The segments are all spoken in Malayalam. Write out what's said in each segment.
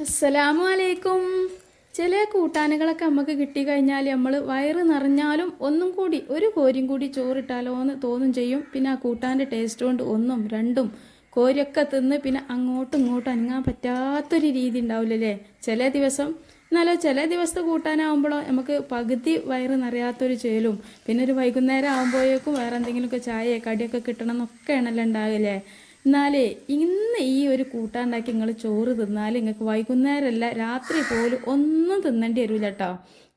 അസ്സലാമു അലൈക്കും ചില കൂട്ടാനുകളൊക്കെ നമുക്ക് കിട്ടിക്കഴിഞ്ഞാൽ നമ്മൾ വയറ് നിറഞ്ഞാലും ഒന്നും കൂടി ഒരു കോരിയും കൂടി ചോറിട്ടാലോ എന്ന് തോന്നും ചെയ്യും. പിന്നെ ആ കൂട്ടാന്റെ ടേസ്റ്റ് കൊണ്ട് ഒന്നും രണ്ടും കോരിയൊക്കെ തിന്ന് പിന്നെ അങ്ങോട്ടും ഇങ്ങോട്ടും അനങ്ങാൻ പറ്റാത്തൊരു രീതി ഉണ്ടാവില്ലല്ലേ ചില ദിവസം എന്നാലോ ചില ദിവസത്തെ കൂട്ടാനാവുമ്പോഴോ നമുക്ക് പകുതി വയറ് നിറയാത്തൊരു ചേലും. പിന്നെ ഒരു വൈകുന്നേരം ആകുമ്പോഴേക്കും വേറെ എന്തെങ്കിലുമൊക്കെ ചായയോ കടിയൊക്കെ കിട്ടണം എന്നൊക്കെയാണല്ലോ ഉണ്ടാവില്ലേ എന്നാലേ ഇന്ന് ഈ ഒരു കൂട്ടാണ്ടാക്കി നിങ്ങൾ ചോറ് തിന്നാൽ നിങ്ങൾക്ക് വൈകുന്നേരമല്ല രാത്രി പോലും ഒന്നും തിന്നേണ്ടി വരില്ല കേട്ടോ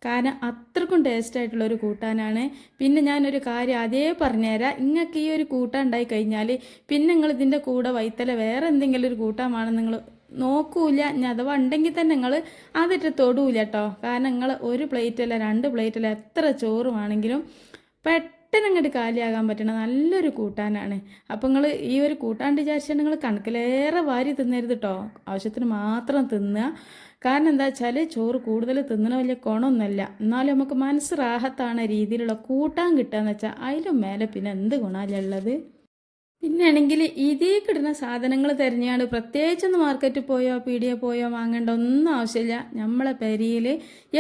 കാരണം അത്രക്കും ടേസ്റ്റ് ആയിട്ടുള്ള ഒരു കൂട്ടാനാണ്. പിന്നെ ഞാനൊരു കാര്യം അതേ പറഞ്ഞുതരാം നിങ്ങൾക്ക് ഈ ഒരു കൂട്ടാൻ ഉണ്ടായി കഴിഞ്ഞാൽ പിന്നെ നിങ്ങൾ ഇതിന്റെ കൂടെ വൈത്തല വേറെ എന്തെങ്കിലും ഒരു കൂട്ടാൻ വേണം നിങ്ങൾ നോക്കൂല. ഇനി അഥവാ ഉണ്ടെങ്കിൽ തന്നെ നിങ്ങൾ അതിട്ട് തൊടൂല കേട്ടോ കാരണം നിങ്ങൾ ഒരു പ്ലേറ്റല്ല രണ്ട് പ്ലേറ്റല്ല എത്ര ചോറ് വേണമെങ്കിലും പെട്ടെന്ന് അങ്ങോട്ട് കാലിയാകാൻ പറ്റണ നല്ലൊരു കൂട്ടാനാണ്. അപ്പം നിങ്ങൾ ഈ ഒരു കൂട്ടാൻ വിചാരിച്ചാൽ നിങ്ങൾ കണക്കിലേറെ വാരി തിന്നരുത് കേട്ടോ ആവശ്യത്തിന് മാത്രം തിന്നുക കാരണം എന്താ വെച്ചാൽ ചോറ് കൂടുതൽ തിന്നണ വലിയ ഗുണമൊന്നുമല്ല എന്നാലും നമുക്ക് മനസ്സ് റാഹത്താണ് രീതിയിലുള്ള കൂട്ടാൻ കിട്ടുക എന്ന് വെച്ചാൽ അതിലും മേലെ പിന്നെ എന്ത് ഗുണമല്ല ഉള്ളത് പിന്നെയാണെങ്കിൽ ഇതേ കിട്ടുന്ന സാധനങ്ങൾ തിരഞ്ഞാണ് പ്രത്യേകിച്ചൊന്ന് മാർക്കറ്റിൽ പോയോ പീടിയ പോയോ വാങ്ങേണ്ട ഒന്നും ആവശ്യമില്ല. നമ്മളെ പെരിയിൽ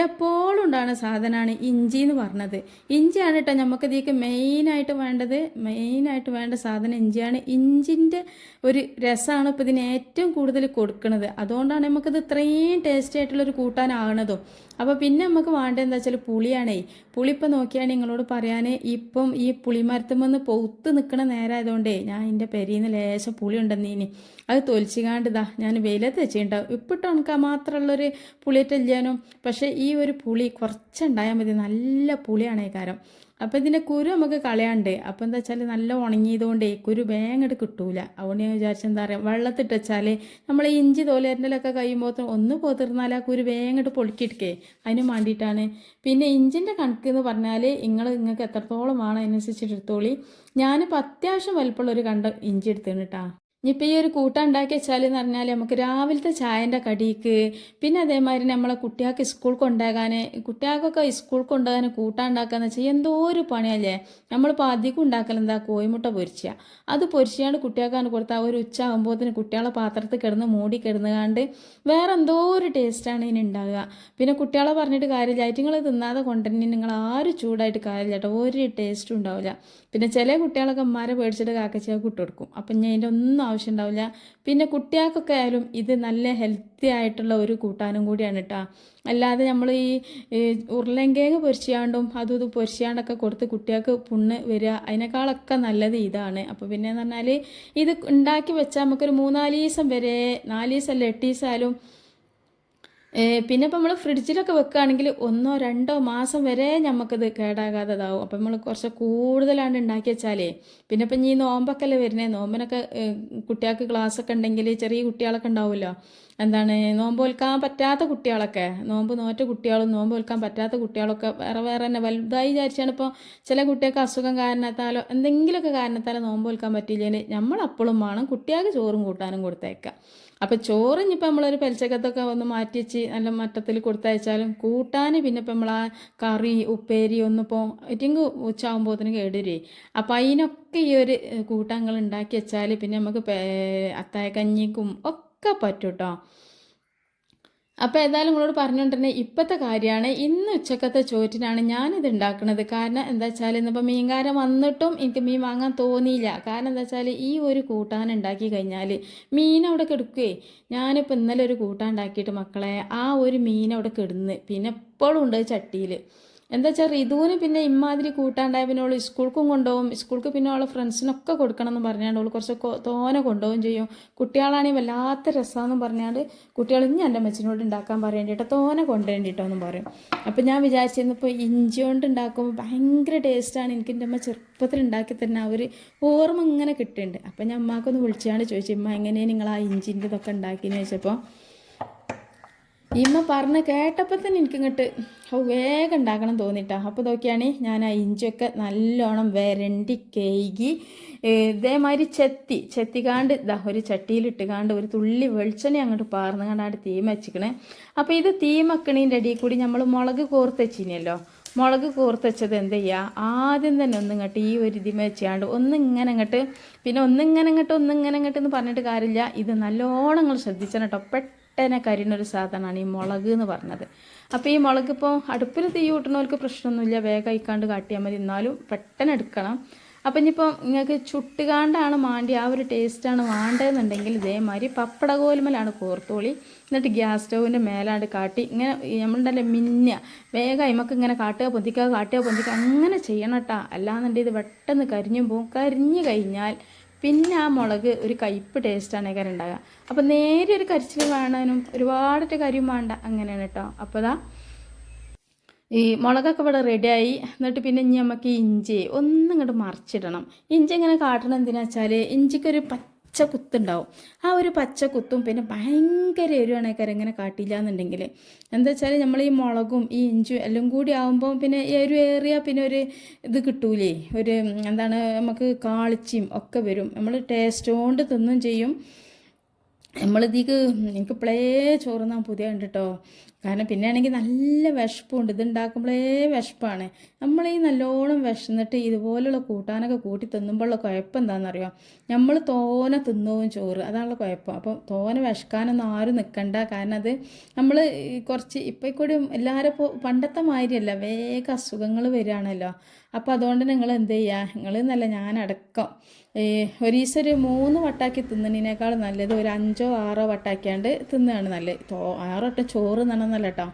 എപ്പോഴും ഉണ്ടാകുന്ന സാധനമാണ് ഇഞ്ചി എന്ന് പറഞ്ഞത്. ഇഞ്ചിയാണ് കേട്ടോ നമുക്ക് ഇതിലേക്ക് മെയിനായിട്ട് വേണ്ടത്. മെയിനായിട്ട് വേണ്ട സാധനം ഇഞ്ചിയാണ്. ഇഞ്ചിന്റെ ഒരു രസമാണ് ഇപ്പോൾ ഇതിന് ഏറ്റവും കൂടുതൽ കൊടുക്കുന്നത്. അതുകൊണ്ടാണ് നമുക്കിത് ഇത്രയും ടേസ്റ്റി ആയിട്ടുള്ളൊരു കൂട്ടാനാകണതും അപ്പോൾ പിന്നെ നമുക്ക് വേണ്ടത് എന്താ വെച്ചാൽ പുളിയാണേ. പുളി ഇപ്പം നോക്കിയാണ് നിങ്ങളോട് പറയാൻ ഇപ്പം ഈ പുളിമരത്തുമെന്ന് പൊത്ത് നിൽക്കണ നേരമായതുകൊണ്ടേ ഞാൻ എന്റെ പെരിന്ന് ലേശം പുളി ഉണ്ടെന്നീനി. അത് തൊലിച്ചിക്കാണ്ട് ഇതാ ഞാൻ വെയിലത്ത് വെച്ചിട്ടുണ്ടാവും. ഇപ്പിട്ട് ഉണക്കാൻ മാത്രമുള്ളൊരു പുളിയിട്ടില്ലാനും പക്ഷേ ഈ ഒരു പുളി കുറച്ചുണ്ടായാൽ മതി. നല്ല പുളിയാണേ കാരം. അപ്പോൾ ഇതിന്റെ കുരു നമുക്ക് കളയാണ്ട്. അപ്പോൾ എന്താ വെച്ചാൽ നല്ല ഉണങ്ങിയതുകൊണ്ടേ കുരു വേങ്ങട് കിട്ടൂല. അതുകൊണ്ട് ഞാൻ വിചാരിച്ച എന്താ പറയുക വെള്ളത്തിട്ട് വെച്ചാൽ നമ്മൾ ഇഞ്ചി തോലേരന്റെലൊക്കെ കഴിയുമ്പോൾ ഒന്ന് പോത്തിരുന്നാൽ ആ കുരു വേങ്ങട് പൊളിക്കിട്ടേ. അതിന് വേണ്ടിയിട്ടാണ്. പിന്നെ ഇഞ്ചിന്റെ കണക്ക് എന്ന് പറഞ്ഞാൽ നിങ്ങൾ നിങ്ങൾക്ക് എത്രത്തോളം വേണം അതിനനുസരിച്ചിട്ട് എടുത്തോളി ഞാനിപ്പോൾ അത്യാവശ്യം വലിപ്പമുള്ള ഒരു കണ്ട ഇഞ്ചി എടുത്തേണ് ഇനിയിപ്പോൾ ഈ ഒരു കൂട്ടം ഉണ്ടാക്കി വെച്ചാൽ എന്ന് പറഞ്ഞാൽ നമുക്ക് രാവിലത്തെ ചായന്റെ കടിക്ക് പിന്നെ അതേമാതിരി നമ്മളെ കുട്ടികൾക്ക് സ്കൂൾ കൊണ്ടുപോകാൻ കുട്ടികൾക്കൊക്കെ സ്കൂൾ കൊണ്ടുപോകാൻ കൂട്ടാൻ ഉണ്ടാക്കാന്ന് വെച്ചാൽ എന്തോ ഒരു പണിയല്ലേ? നമ്മളിപ്പോൾ അധികം ഉണ്ടാക്കൽ കോയിമുട്ട പൊരിച്ച. അത് പൊരിച്ചാണ്ട് കുട്ടികൾക്കാണ് കൊടുത്താൽ ഒരു ഉച്ച ആകുമ്പോഴത്തേന് കുട്ടികളെ പാത്രത്തിൽ കിടന്ന് മൂടി കിടന്നുകാണ്ട് വേറെ എന്തോ ഒരു ടേസ്റ്റാണ് ഇതിന് ഉണ്ടാകുക പിന്നെ കുട്ടികളെ പറഞ്ഞിട്ട് കാര്യമില്ല. നിങ്ങൾ തിന്നാതെ കൊണ്ടുവരുന്ന നിങ്ങൾ ആരും ചൂടായിട്ട് കാര്യമില്ല കേട്ടോ. ഒരു ടേസ്റ്റും ഉണ്ടാവില്ല. പിന്നെ ചില കുട്ടികളൊക്കെ അമ്മമാരെ പേടിച്ചിട്ട് കാക്കച്ചിയൊക്കെ ഇട്ട് കൊടുക്കും. അപ്പം ഞാൻ അതിന്റെ ഒന്നും ആവശ്യം ഉണ്ടാവില്ല പിന്നെ കുട്ടികൾക്കൊക്കെ ആയാലും ഇത് നല്ല ഹെൽത്തി ആയിട്ടുള്ള ഒരു കൂട്ടാനും കൂടിയാണ് കേട്ടോ അല്ലാതെ നമ്മൾ ഈ ഉരുളൻകിഴങ്ങ് പൊരിച്ചാണ്ടും അതും ഇത് പൊരിച്ചാണ്ടൊക്കെ കൊടുത്ത് കുട്ടികൾക്ക് പുണ്ണ് വരിക അതിനേക്കാളൊക്കെ നല്ലത് ഇതാണ്. അപ്പോൾ പിന്നെ എന്ന് പറഞ്ഞാൽ ഇത് ഉണ്ടാക്കി വെച്ചാൽ നമുക്കൊരു മൂന്നാൽ ദിവസം വരെ നാല് ദിവസം അല്ല എട്ട് ദിവസം ആയാലും പിന്നെ ഇപ്പം നമ്മൾ ഫ്രിഡ്ജിലൊക്കെ വെക്കുകയാണെങ്കിൽ ഒന്നോ രണ്ടോ മാസം വരെ നമുക്കത് കേടാകാതെ ഇതാവും അപ്പം നമ്മൾ കുറച്ച് കൂടുതലാണ്ട് ഉണ്ടാക്കി വെച്ചാലേ പിന്നെ ഇപ്പം ഈ നോമ്പൊക്കെ അല്ലേ വരുന്നത് നോമ്പിനൊക്കെ കുട്ടികൾക്ക് ക്ലാസ്സൊക്കെ ഉണ്ടെങ്കിൽ ചെറിയ കുട്ടികളൊക്കെ ഉണ്ടാവുമല്ലോ എന്താണ് നോമ്പ് വിൽക്കാൻ പറ്റാത്ത കുട്ടികളൊക്കെ നോമ്പ് നോറ്റ കുട്ടികളും നോമ്പ് വിൽക്കാൻ പറ്റാത്ത കുട്ടികളൊക്കെ വേറെ വേറെ തന്നെ വലുതായി വിചാരിച്ചാണ് ഇപ്പോൾ ചില കുട്ടികൾക്ക് അസുഖം കാരണത്താലോ എന്തെങ്കിലുമൊക്കെ കാരണത്താലോ നോമ്പ് വിൽക്കാൻ പറ്റിയില്ലെങ്കിൽ നമ്മളപ്പോഴും വേണം കുട്ടികൾക്ക് ചോറും കൂട്ടാനും കൊടുത്തേക്കാം. അപ്പോൾ ചോറ് ഇനിയിപ്പോൾ നമ്മളൊരു പെൽച്ചക്കത്തൊക്കെ ഒന്ന് മാറ്റി വെച്ച് നല്ല മട്ടത്തിൽ കൊടുത്തയച്ചാലും കൂട്ടാൻ പിന്നെ ഇപ്പം നമ്മൾ ആ കറി ഉപ്പേരി ഒന്നിപ്പോൾ ഏറ്റവും ഉച്ചയാകുമ്പോഴത്തേന് കേടുവരേ അപ്പോൾ അതിനൊക്കെ ഈ ഒരു കൂട്ടാങ്ങൾ ഉണ്ടാക്കി വെച്ചാൽ പിന്നെ നമുക്ക് അത്തായ കഞ്ഞിക്കും ഒക്കെ പറ്റും കേട്ടോ അപ്പോൾ ഏതായാലും നിങ്ങളോട് പറഞ്ഞുകൊണ്ടിരുന്നത് ഇപ്പോഴത്തെ കാര്യമാണ്. ഇന്ന് ഉച്ചക്കത്തെ ചോറ്റിനാണ് ഞാനിത് ഉണ്ടാക്കുന്നത്. കാരണം എന്താ വെച്ചാൽ ഇന്നിപ്പോൾ മീൻകാരൻ വന്നിട്ടും എനിക്ക് മീൻ വാങ്ങാൻ തോന്നിയില്ല. കാരണം എന്താ വെച്ചാൽ ഈ ഒരു കൂട്ടാൻ ഉണ്ടാക്കി കഴിഞ്ഞാൽ മീൻ അവിടെ കിടക്കുകയെ ഞാനിപ്പോൾ ഇന്നലെ ഒരു കൂട്ടാൻ ഉണ്ടാക്കിയിട്ട് മക്കളെ ആ ഒരു മീൻ അവിടെ കിടന്ന് പിന്നെ എപ്പോഴും ഉണ്ട് ചട്ടിയിൽ എന്താ വെച്ചാൽ റിതുവിന് പിന്നെ ഇമ്മാതിരി കൂട്ടാണ്ടായ പിന്നെ അവൾ സ്കൂൾക്കും കൊണ്ടുപോകും സ്കൂൾക്ക് പിന്നെ അവളെ ഫ്രണ്ട്സിനൊക്കെ കൊടുക്കണം എന്ന് പറഞ്ഞാണ്ട് അവൾ കുറച്ച് തോനെ കൊണ്ടുപോകും ചെയ്യും. കുട്ടികളാണെങ്കിൽ വല്ലാത്ത രസമാണെന്ന് പറഞ്ഞാണ്ട് കുട്ടികൾ ഇനി എന്റെ അമ്മച്ചിനോട് ഉണ്ടാക്കാൻ പറയേണ്ടിട്ടോ തോനെ കൊണ്ടുവേണ്ടിട്ടോ എന്ന് പറയും. അപ്പം ഞാൻ വിചാരിച്ചിരുന്നു ഇപ്പോൾ ഇഞ്ചി കൊണ്ട് ഉണ്ടാക്കുമ്പോൾ ഭയങ്കര ടേസ്റ്റാണ് എനിക്ക് എന്റെ അമ്മ ചെറുപ്പത്തിൽ ഉണ്ടാക്കി തന്നെ അവർ ഓർമ്മ ഇങ്ങനെ കിട്ടുന്നുണ്ട് അപ്പം ഞാൻ അമ്മക്കൊന്ന് വിളിച്ചാണ് ചോദിച്ചു ഇമ്മ എങ്ങനെയാണ് നിങ്ങൾ ആ ഇഞ്ചിന്റെ ഇതൊക്കെ ഉണ്ടാക്കിയെന്ന് ചോദിച്ചപ്പോൾ ഇമ്മ പറഞ്ഞ് കേട്ടപ്പോൾ തന്നെ എനിക്കിങ്ങോട്ട് വേഗം ഉണ്ടാക്കണം തോന്നിട്ടാ. അപ്പോൾ നോക്കിയാണ് ഞാൻ ആ ഇഞ്ചിയൊക്കെ നല്ലോണം വരണ്ടി കേകി ഇതേമാതിരി ചെത്തി ചെത്തിക്കാണ്ട് ഇതാ ഒരു ചട്ടിയിലിട്ടുകാണ്ട് ഒരു തുള്ളി വെളിച്ചെണ്ണ അങ്ങോട്ട് പാർന്ന് കണ്ടാണ്ട് തീമ വെച്ചിക്കണേ. അപ്പോൾ ഇത് തീമക്കണീന്റെ അടിയിൽ കൂടി നമ്മൾ മുളക് കോർത്ത് വെച്ചിനല്ലോ. മുളക് കോർത്ത് വെച്ചത് എന്ത് ചെയ്യുക ആദ്യം തന്നെ ഒന്നിങ്ങോട്ട് ഈ ഒരു ഇതിമ വെച്ചാണ്ട് ഒന്നിങ്ങനെ അങ്ങോട്ട് പിന്നെ ഒന്നിങ്ങനെ അങ്ങോട്ട് ഒന്നിങ്ങനെ അങ്ങോട്ട് എന്ന് പറഞ്ഞിട്ട് കാര്യമില്ല. ഇത് നല്ലോണം നിങ്ങൾ ശ്രദ്ധിച്ചാൽ കേട്ടോ. കരിയുന്നൊരു സാധനമാണ് ഈ മുളക് എന്ന് പറഞ്ഞത്. അപ്പോൾ ഈ മുളക് ഇപ്പോൾ അടുപ്പിൽ തീ കൂട്ടുന്നവർക്ക് പ്രശ്നമൊന്നുമില്ല. വേഗം അയക്കാണ്ട് കാട്ടിയാൽ മതി. എന്നാലും പെട്ടെന്ന് എടുക്കണം. അപ്പം ഇനിയിപ്പോൾ നിങ്ങൾക്ക് ചുട്ടുകാണ്ടാണ് മാണ്ടി ആ ഒരു ടേസ്റ്റാണ് വേണ്ടതെന്നുണ്ടെങ്കിൽ ഇതേമാതിരി പപ്പട കോലുമലാണ് കോർത്തോളി. എന്നിട്ട് ഗ്യാസ് സ്റ്റൗവിന്റെ മേലാണ്ട് കാട്ടി. ഇങ്ങനെ നമ്മളുണ്ടല്ലേ മിന്ന. വേഗം അയിമക്ക് ഇങ്ങനെ കാട്ടുക പൊന്തിക്കുക കാട്ടുക പൊന്തിക്കുക. അങ്ങനെ ചെയ്യണം കേട്ടോ അല്ലാന്നുണ്ടെങ്കിൽ ഇത് പെട്ടെന്ന് കരിഞ്ഞു പോകും കരിഞ്ഞു കഴിഞ്ഞാൽ പിന്നെ ആ മുളക് ഒരു കയ്പ്പ് ടേസ്റ്റാണ് കാര്യം ഉണ്ടാകുക അപ്പോൾ നേരെ ഒരു കരിച്ചിൽ വേണനും ഒരുപാടൊരു കരിയും വേണ്ട. അങ്ങനെയാണ് കേട്ടോ അപ്പോൾ ഇതാ ഈ മുളകൊക്കെ ഇവിടെ റെഡിയായി എന്നിട്ട് പിന്നെ ഇനി നമുക്ക് ഇഞ്ചി ഒന്നും ഇങ്ങോട്ട് മറിച്ചിടണം. ഇഞ്ചി ഇങ്ങനെ കാട്ടണം എന്തിനാ വെച്ചാൽ ഇഞ്ചിക്കൊരു പച്ച കുത്തുണ്ടാവും. ആ ഒരു പച്ച കുത്തും പിന്നെ ഭയങ്കര എരിവാണേക്കാരം ഇങ്ങനെ കാട്ടില്ല എന്നുണ്ടെങ്കിൽ എന്താ വെച്ചാൽ നമ്മൾ ഈ മുളകും ഈ ഇഞ്ചും എല്ലാം കൂടി ആകുമ്പോൾ പിന്നെ എരു ഏറിയ പിന്നെ ഒരു ഇത് കിട്ടൂലേ. ഒരു എന്താണ് നമുക്ക് കാളിച്ചിയും ഒക്കെ വരും. നമ്മൾ ടേസ്റ്റ് കൊണ്ട് തിന്നും ചെയ്യും. നമ്മളിതീക്ക് എനിക്ക് പ്ലേ ചോറുന്നാൻ പുതിയ ഉണ്ട് കേട്ടോ കാരണം പിന്നെ ആണെങ്കിൽ നല്ല വിശപ്പുണ്ട്. ഇത് ഉണ്ടാക്കുമ്പോഴേ നമ്മൾ ഈ നല്ലോണം വിശന്നിട്ട് ഇതുപോലുള്ള കൂട്ടാനൊക്കെ കൂട്ടി തിന്നുമ്പോഴുള്ള കുഴപ്പം എന്താണെന്നറിയോ നമ്മൾ തോനെ തിന്നവും ചോറ്. അതാണുള്ള കുഴപ്പം. അപ്പോൾ തോനെ വിശക്കാനൊന്നും ആരും നിൽക്കണ്ട കാരണം അത് നമ്മൾ കുറച്ച് ഇപ്പോൾ കൂടി എല്ലാവരും പണ്ടത്തെ മാതിരിയല്ല. വേഗം അസുഖങ്ങൾ വരികയാണല്ലോ അപ്പോൾ അതുകൊണ്ട് നിങ്ങൾ എന്ത് ചെയ്യുക നിങ്ങൾ എന്നല്ല ഞാനടക്കം. ഒരു ദിവസം ഒരു മൂന്ന് വട്ടാക്കി തിന്നണതിനേക്കാൾ നല്ലത് ഒരു അഞ്ചോ ആറോ വട്ടാക്കിയാണ്ട് തിന്നുകയാണ് നല്ലത്. തോ ആറോ വട്ടം ചോറ് തിന്നണമെന്നല്ല കേട്ടോ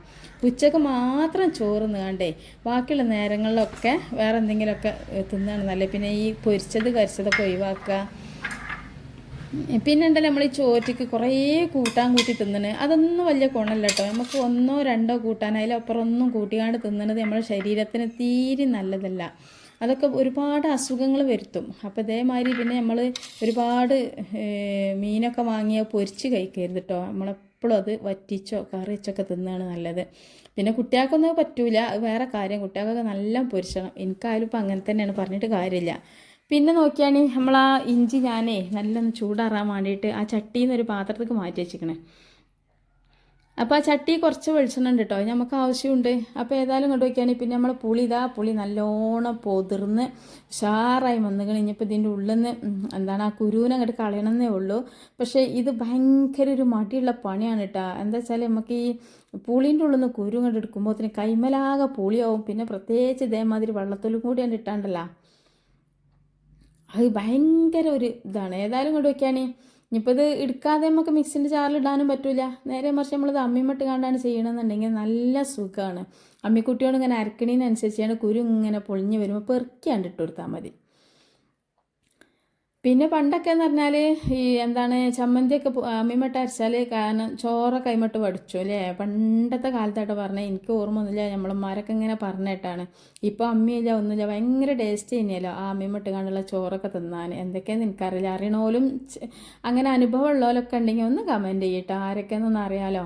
ഉച്ചയ്ക്ക് മാത്രം ചോറ് തിന്നുകാണ്ടേ ബാക്കിയുള്ള നേരങ്ങളിലൊക്കെ വേറെ എന്തെങ്കിലുമൊക്കെ തിന്നുകയാണ് നല്ലത്. പിന്നെ ഈ പൊരിച്ചത് കരിച്ചതൊക്കെ ഒഴിവാക്കുക. പിന്നെ ഉണ്ടല്ലോ നമ്മൾ ഈ ചോറ്റയ്ക്ക് കുറേ കൂട്ടാൻ കൂട്ടി തിന്നണ്? അതൊന്നും വലിയ ഗുണമല്ല കേട്ടോ നമുക്ക് ഒന്നോ രണ്ടോ കൂട്ടാൻ അതിലപ്പുറം ഒന്നും കൂട്ടിക്കാണ്ട് തിന്നണത് നമ്മുടെ ശരീരത്തിന് തീരെ നല്ലതല്ല. അതൊക്കെ ഒരുപാട് അസുഖങ്ങൾ വരുത്തും. അപ്പോൾ ഇതേമാതിരി പിന്നെ നമ്മൾ ഒരുപാട് മീനൊക്കെ വാങ്ങിയ പൊരിച്ച് കഴിക്കരുത് കേട്ടോ നമ്മളെപ്പോഴും അത് വറ്റിച്ചോ കറിച്ചൊക്കെ തിന്നാണ് നല്ലത്. പിന്നെ കുട്ടികൾക്കൊന്നും പറ്റൂല. വേറെ കാര്യം. കുട്ടികൾക്കൊക്കെ നല്ല പൊരിച്ചണം. എനിക്കായാലും ഇപ്പം അങ്ങനെ തന്നെയാണ് പറഞ്ഞിട്ട് കാര്യമില്ല. പിന്നെ നോക്കിയാണെങ്കിൽ നമ്മൾ ആ ഇഞ്ചി ഞാനേ നല്ലൊന്ന് ചൂടാറാൻ വേണ്ടിയിട്ട് ആ ചട്ടിയിൽ നിന്ന് ഒരു പാത്രത്തേക്ക് മാറ്റി വെച്ചിരിക്കണേ. അപ്പോൾ ആ ചട്ടി കുറച്ച് വെളിച്ചെണ്ണ ഉണ്ട് കേട്ടോ നമുക്ക് ആവശ്യമുണ്ട്. അപ്പോൾ ഏതായാലും കൊണ്ട് വയ്ക്കുകയാണെങ്കിൽ പിന്നെ നമ്മൾ പുളി ഇതാ പുളി നല്ലോണം പൊതിർന്ന് ഉഷാറായി വന്നു കഴിഞ്ഞപ്പോൾ ഇതിന്റെ ഉള്ളിൽ നിന്ന് എന്താണ് ആ കുരുവിനെ അങ്ങോട്ട് കളയണമെന്നേ ഉള്ളൂ. പക്ഷേ ഇത് ഭയങ്കര ഒരു മടിയുള്ള പണിയാണ് കേട്ടോ എന്താ വെച്ചാൽ നമുക്ക് ഈ പുളീന്റെ ഉള്ളിൽ നിന്ന് കുരു കണ്ടെടുക്കുമ്പോൾ അതിന് കൈമലാകെ പുളിയാവും. പിന്നെ പ്രത്യേകിച്ച് ഇതേമാതിരി വെള്ളത്തിലും കൂടി കണ്ട് ഇട്ടാണ്ടല്ലോ. അത് ഭയങ്കര ഒരു ഇതാണ്. ഏതായാലും കൊണ്ട് വെക്കാനേ. ഇനിയിപ്പോൾ ഇത് എടുക്കാതെ നമുക്ക് മിക്സിന്റെ ചാറിലിടാനും പറ്റില്ല നേരെ മറിച്ച് നമ്മളിത് അമ്മിമട്ട് കണ്ടാണ് ചെയ്യണമെന്നുണ്ടെങ്കിൽ നല്ല സുഖമാണ് അമ്മിക്കുട്ടിയോട് ഇങ്ങനെ അരക്കണീനനുസരിച്ചാണ് കുരു ഇങ്ങനെ പൊളിഞ്ഞ് വരുമ്പോൾ പെറുക്കിയാണ്ട് ഇട്ട് കൊടുത്താൽ മതി. പിന്നെ പണ്ടൊക്കെ എന്ന് പറഞ്ഞാൽ ഈ എന്താണ് ചമ്മന്തിയൊക്കെ അമ്മിമട്ട് അരച്ചാൽ കാരണം ചോറ കൈമട്ട് പഠിച്ചു അല്ലേ? പണ്ടത്തെ കാലത്തായിട്ട് പറഞ്ഞാൽ എനിക്ക് ഓർമ്മ ഒന്നുമില്ല നമ്മളന്മാരൊക്കെ ഇങ്ങനെ പറഞ്ഞിട്ടാണ്. ഇപ്പോൾ അമ്മിയില്ല ഒന്നുമില്ല ഭയങ്കര ടേസ്റ്റ് തന്നെയല്ലോ ആ അമ്മിമട്ട് കണ്ടുള്ള ചോറൊക്കെ തിന്നാൻ. എന്തൊക്കെയാണെന്ന് എനിക്കറിയില്ല. അറിയണോലും അങ്ങനെ അനുഭവം ഉള്ളവരൊക്കെ ഉണ്ടെങ്കിൽ ഒന്ന് കമന്റ് ചെയ്യട്ടോ ആരൊക്കെയെന്നൊന്ന് അറിയാലോ.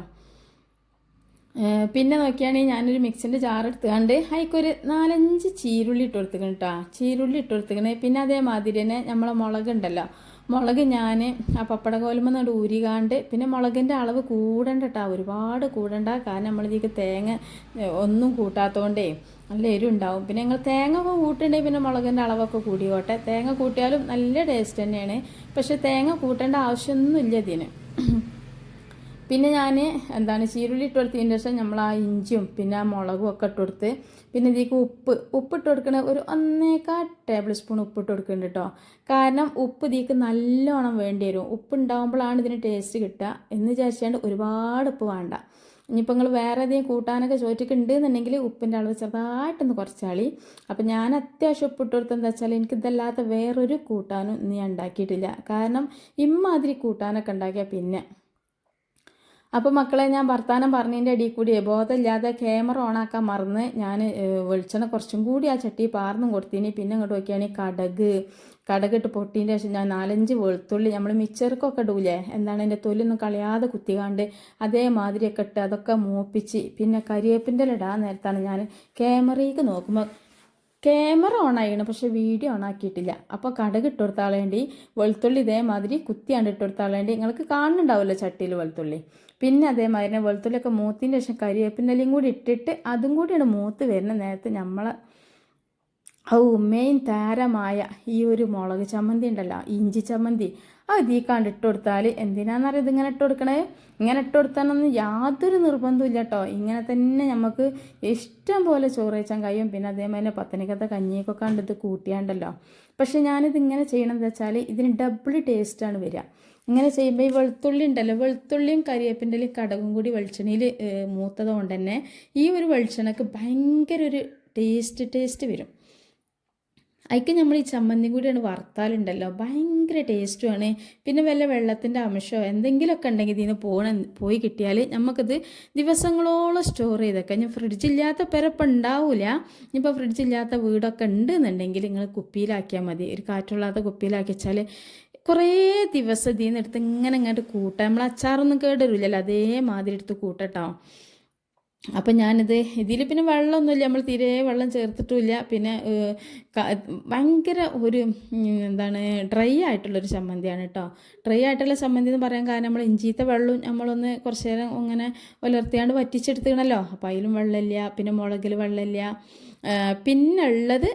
പിന്നെ നോക്കിയാണെങ്കിൽ ഞാനൊരു മിക്സിന്റെ ജാർ എടുത്തുകൊണ്ട് അതിക്കൊരു നാലഞ്ച് ചീരുള്ളി ഇട്ട് കൊടുത്തിക്കണം കേട്ടോ ചീരുള്ളി ഇട്ട് കൊടുത്തിക്കണേ പിന്നെ അതേമാതിരി തന്നെ നമ്മളെ മുളക് ഉണ്ടല്ലോ. മുളക് ഞാൻ ആ പപ്പട കോലുമെന്ന് ഊരികാണ്ട് പിന്നെ മുളകിന്റെ അളവ് കൂടണ്ട കേട്ടോ ഒരുപാട് കൂടണ്ട. കാരണം നമ്മളിതിലേക്ക് തേങ്ങ ഒന്നും കൂട്ടാത്തതുകൊണ്ടേ നല്ല എരിവുണ്ടാവും. പിന്നെ ഞങ്ങൾ തേങ്ങ ഒക്കെ കൂട്ടുണ്ടെങ്കിൽ പിന്നെ മുളകിന്റെ അളവൊക്കെ കൂടിയോട്ടെ തേങ്ങ കൂട്ടിയാലും നല്ല ടേസ്റ്റ് തന്നെയാണ്. പക്ഷേ തേങ്ങ കൂട്ടേണ്ട ആവശ്യമൊന്നുമില്ല ഇതിന്. പിന്നെ ഞാൻ എന്താണ് ചീരുള്ളി ഇട്ട് കൊടുത്തതിന് ശേഷം നമ്മൾ ആ ഇഞ്ചിയും പിന്നെ ആ മുളകും ഒക്കെ ഇട്ട് കൊടുത്ത് പിന്നെ ഇതിലേക്ക് ഉപ്പ് ഉപ്പ് ഇട്ട് കൊടുക്കണ ഒരു ഒന്നേക്കാൾ ടേബിൾ സ്പൂൺ ഉപ്പ് ഇട്ട് കൊടുക്കുന്നുണ്ട് കേട്ടോ കാരണം ഉപ്പ് ഇതിലേക്ക് നല്ലോണം വേണ്ടി വരും. ഉപ്പ് ഉണ്ടാകുമ്പോഴാണ് ഇതിന് ടേസ്റ്റ് കിട്ടുക. എന്ന് വിചാരിച്ചാണ്ട് ഒരുപാട് ഉപ്പ് വേണ്ട. ഇനിയിപ്പോൾ നിങ്ങൾ വേറെ ഏതെങ്കിലും കൂട്ടാനൊക്കെ ചോറ്റിക്കുണ്ട് എന്നുണ്ടെങ്കിൽ ഉപ്പിന്റെ അളവ് ചെറുതായിട്ടൊന്ന് കുറച്ചാളി. അപ്പം ഞാൻ അത്യാവശ്യം ഉപ്പിട്ട് കൊടുത്തത് എന്താ വെച്ചാൽ എനിക്ക് ഇതല്ലാത്ത വേറൊരു കൂട്ടാനും ഇന്ന് ഞാൻ ഉണ്ടാക്കിയിട്ടില്ല. കാരണം ഇമ്മാതിരി കൂട്ടാനൊക്കെ ഉണ്ടാക്കിയാൽ പിന്നെ അപ്പോൾ മക്കളെ ഞാൻ വർത്താനം പറഞ്ഞതിന്റെ അടിയിൽ കൂടി ബോധമില്ലാതെ ക്യാമറ ഓണാക്കാൻ മറന്ന് ഞാൻ വെളിച്ചെണ്ണ കുറച്ചും കൂടി ആ ചട്ടി പാർന്നും കൊടുത്തിന്. പിന്നെ അങ്ങോട്ട് നോക്കിയാണെങ്കിൽ കടക് കടകിട്ട് പൊട്ടിന്റെ ശേഷം ഞാൻ നാലഞ്ച് വെളുത്തുള്ളി നമ്മൾ മിച്ചർക്കൊക്കെ ഇടൂലേ എന്താണ് എന്റെ തൊലിയൊന്നും കളയാതെ കുത്തികാണ്ട് അതേമാതിരിയൊക്കെ ഇട്ട് അതൊക്കെ മൂപ്പിച്ച് പിന്നെ കരിയേപ്പിന്റെ ഇടാൻ നേരത്താണ് ഞാൻ ക്യാമറയ്ക്ക് നോക്കുമ്പോൾ ക്യാമറ ഓൺ ആയിരുന്നു പക്ഷെ വീഡിയോ ഓൺ ആക്കിയിട്ടില്ല. അപ്പോൾ കടക് ഇട്ട് കൊടുത്താൽ വെളുത്തുള്ളി ഇതേമാതിരി കുത്തിയാണ്ട് ഇട്ട് കൊടുത്താൽ നിങ്ങൾക്ക് കാണുന്നുണ്ടാവുമല്ലോ ചട്ടിയിൽ വെളുത്തുള്ളി. പിന്നെ അതേമാതിരി തന്നെ വെളുത്തുള്ളിയൊക്കെ മൂത്തിന്റെ ശേഷം കരിവേപ്പിന്റെ ഇലയും കൂടി ഇട്ടിട്ട് അതും കൂടിയാണ് മൂത്ത് വരുന്ന നേരത്തെ നമ്മളെ ഔ മെയിൻ താരമായ ഈ ഒരു മുളക് ചമ്മന്തി ഉണ്ടല്ലോ ഇഞ്ചി ചമ്മന്തി അത് ഈ കണ്ട് ഇട്ട് കൊടുത്താൽ എന്തിനാണെന്നറിയാം ഇതിങ്ങനെ ഇട്ട് കൊടുക്കണേ? ഇങ്ങനെ ഇട്ട് കൊടുത്താലൊന്നും യാതൊരു നിർബന്ധമില്ല കേട്ടോ ഇങ്ങനെ തന്നെ നമുക്ക് ഇഷ്ടം പോലെ ചോറ് വെച്ചാൽ കഴിയും. പിന്നെ അതേമാതിരി പത്തനിക്കത്തെ കഞ്ഞിയൊക്കെ കണ്ടിട്ട് കൂട്ടിയാണ്ടല്ലോ. പക്ഷേ ഞാനിത് ഇങ്ങനെ ചെയ്യണമെന്ന് വെച്ചാൽ ഇതിന് ഡബിൾ ടേസ്റ്റാണ് വരിക. ഇങ്ങനെ ചെയ്യുമ്പോൾ ഈ വെളുത്തുള്ളി ഉണ്ടല്ലോ വെളുത്തുള്ളിയും കരിവേപ്പിന്റെ കടകും കൂടി വെളിച്ചെണ്ണയിൽ മൂത്തത് കൊണ്ട് തന്നെ ഈ ഒരു വെളിച്ചെണ്ണക്ക് ഭയങ്കര ഒരു ടേസ്റ്റ് ടേസ്റ്റ് വരും. അതിക്ക് നമ്മൾ ഈ ചമ്മന്തി കൂടിയാണ് വറുത്താലുണ്ടല്ലോ. ഭയങ്കര ടേസ്റ്റുമാണ്. പിന്നെ വല്ല വെള്ളത്തിന്റെ അംശമോ എന്തെങ്കിലുമൊക്കെ ഉണ്ടെങ്കിൽ ഇതിന് പോണ പോയി കിട്ടിയാൽ നമുക്കത് ദിവസങ്ങളോളം സ്റ്റോർ ചെയ്തൊക്കെ. ഇനി ഫ്രിഡ്ജില്ലാത്ത പെരപ്പം ഉണ്ടാവില്ല ഇനിയിപ്പോൾ ഫ്രിഡ്ജില്ലാത്ത വീടൊക്കെ ഉണ്ട് എന്നുണ്ടെങ്കിൽ നിങ്ങൾ കുപ്പിയിലാക്കിയാൽ മതി. ഒരു കാറ്റുള്ളാത്ത കുപ്പിയിലാക്കി വെച്ചാൽ കുറേ ദിവസം ഇതിൽ നിന്ന് എടുത്ത് ഇങ്ങനെ ഇങ്ങോട്ട് കൂട്ടാം. നമ്മൾ അച്ചാറൊന്നും കേടരില്ലല്ലോ. അതേമാതിരി എടുത്ത് കൂട്ടട്ടോ. അപ്പം ഞാനിത് ഇതിൽ പിന്നെ വെള്ളമൊന്നുമില്ല. നമ്മൾ തീരെ വെള്ളം ചേർത്തിട്ടുമില്ല. പിന്നെ ഭയങ്കര ഒരു എന്താണ് ഡ്രൈ ആയിട്ടുള്ളൊരു ചമ്മന്തിയാണ് കേട്ടോ ഡ്രൈ ആയിട്ടുള്ള ചമ്മന്തി എന്ന് പറയാൻ കാരണം നമ്മൾ ഇഞ്ചീത്തെ വെള്ളവും നമ്മളൊന്ന് കുറച്ച് നേരം ഇങ്ങനെ ഉലർത്തിയാണ്ട് വറ്റിച്ചെടുത്തിക്കണല്ലോ. അപ്പോൾ അതിലും വെള്ളമില്ല. പിന്നെ മുളകിൽ വെള്ളമില്ല. പിന്നെ ഉള്ളത്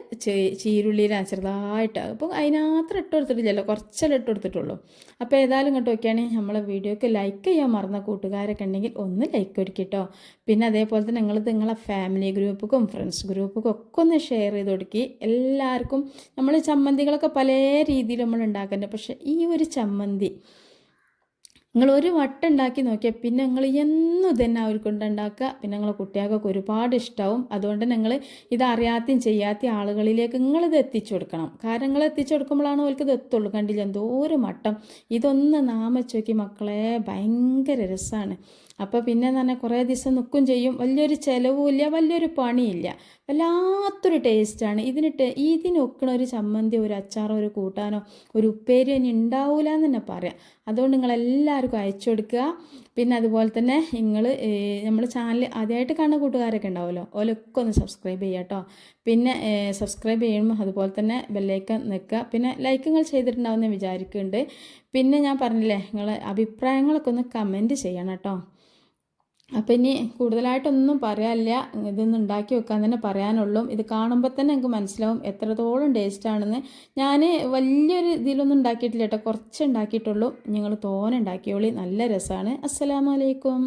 ചീരുള്ളിയിൽ ചെറുതായിട്ട്. അപ്പോൾ അതിനകത്ത് ഇട്ട് കൊടുത്തിട്ടില്ലല്ലോ കുറച്ചെല്ലാം ഇട്ട് കൊടുത്തിട്ടുള്ളൂ. അപ്പോൾ ഏതായാലും ഇങ്ങോട്ട് നോക്കിയാണെങ്കിൽ നമ്മളെ വീഡിയോക്ക് ലൈക്ക് ചെയ്യാൻ മറന്ന കൂട്ടുകാരൊക്കെ ഉണ്ടെങ്കിൽ ഒന്ന് ലൈക്ക് ഒരുക്കിട്ടോ. പിന്നെ അതേപോലെ തന്നെ നിങ്ങൾ നിങ്ങളെ ഫാമിലി ഗ്രൂപ്പുക്കും ഫ്രണ്ട്സ് ഗ്രൂപ്പുക്കും ഒക്കെ ഒന്ന് ഷെയർ ചെയ്ത് കൊടുക്കി. എല്ലാവർക്കും നമ്മൾ ചമ്മന്തികളൊക്കെ പല രീതിയിൽ നമ്മൾ ഉണ്ടാക്കുന്നുണ്ട് പക്ഷേ ഈ ഒരു ചമ്മന്തി നിങ്ങൾ ഒരു വട്ടം ഉണ്ടാക്കി നോക്കിയാൽ പിന്നെ നിങ്ങൾ എന്നും തന്നെ അവർക്ക് കൊണ്ടുണ്ടാക്കുക പിന്നെ നിങ്ങളെ കുട്ടികൾക്കൊക്കെ ഒരുപാട് ഇഷ്ടമാവും അതുകൊണ്ട് നിങ്ങൾ ഇത് അറിയാത്തയും ചെയ്യാത്ത ആളുകളിലേക്ക് നിങ്ങളിത് എത്തിച്ചു കൊടുക്കണം. കാരണം നിങ്ങൾ എത്തിച്ചു കൊടുക്കുമ്പോഴാണ് അവർക്ക് ഇത് എത്തുള്ളൂ. കണ്ടില്ല? എന്തോരം മട്ടം. ഇതൊന്ന് നാമച്ച് മക്കളെ ഭയങ്കര രസമാണ് അപ്പോൾ പിന്നെ തന്നെ കുറേ ദിവസം നിൽക്കും ചെയ്യും. വലിയൊരു ചിലവുമില്ല വലിയൊരു പണിയില്ല. വല്ലാത്തൊരു ടേസ്റ്റാണ്. ഇതിന് ടേ ഇതിന് ഒക്കണ ഒരു ചമ്മന്തി ഒരു അച്ചാറോ ഒരു കൂട്ടാനോ ഒരു ഉപ്പേരി ഇനി ഉണ്ടാവില്ല എന്ന് തന്നെ പറയാം. അതുകൊണ്ട് നിങ്ങൾ എല്ലാവർക്കും അയച്ചു കൊടുക്കുക. പിന്നെ അതുപോലെ തന്നെ നിങ്ങൾ നമ്മുടെ ചാനൽ ആദ്യമായിട്ട് കാണുന്ന കൂട്ടുകാരൊക്കെ ഉണ്ടാവുമല്ലോ ഓലൊക്കെ ഒന്ന് സബ്സ്ക്രൈബ് ചെയ്യുക കേട്ടോ. പിന്നെ സബ്സ്ക്രൈബ് ചെയ്യുമ്പോൾ അതുപോലെ തന്നെ ബെല്ലൈക്കൻ നിൽക്കുക. പിന്നെ ലൈക്ക് നിങ്ങൾ ചെയ്തിട്ടുണ്ടാവുമെന്ന് വിചാരിക്കുന്നുണ്ട്. പിന്നെ ഞാൻ പറഞ്ഞില്ലേ നിങ്ങൾ അഭിപ്രായങ്ങളൊക്കെ ഒന്ന് കമന്റ് ചെയ്യണം കേട്ടോ. അപ്പം ഇനി കൂടുതലായിട്ടൊന്നും പറയാനില്ല. ഇതൊന്നും ഉണ്ടാക്കി വെക്കാൻ തന്നെ പറയാനുള്ളൂ. ഇത് കാണുമ്പോൾ തന്നെ എനിക്ക് മനസ്സിലാവും എത്രത്തോളം ടേസ്റ്റ് ആണെന്ന്. ഞാൻ വലിയൊരു ഇതിലൊന്നും ഉണ്ടാക്കിയിട്ടില്ല കേട്ടോ. കുറച്ച് ഉണ്ടാക്കിയിട്ടുള്ളൂ. നിങ്ങൾ തോനെ ഉണ്ടാക്കിയോളി. നല്ല രസമാണ് അസ്സലാമലൈക്കും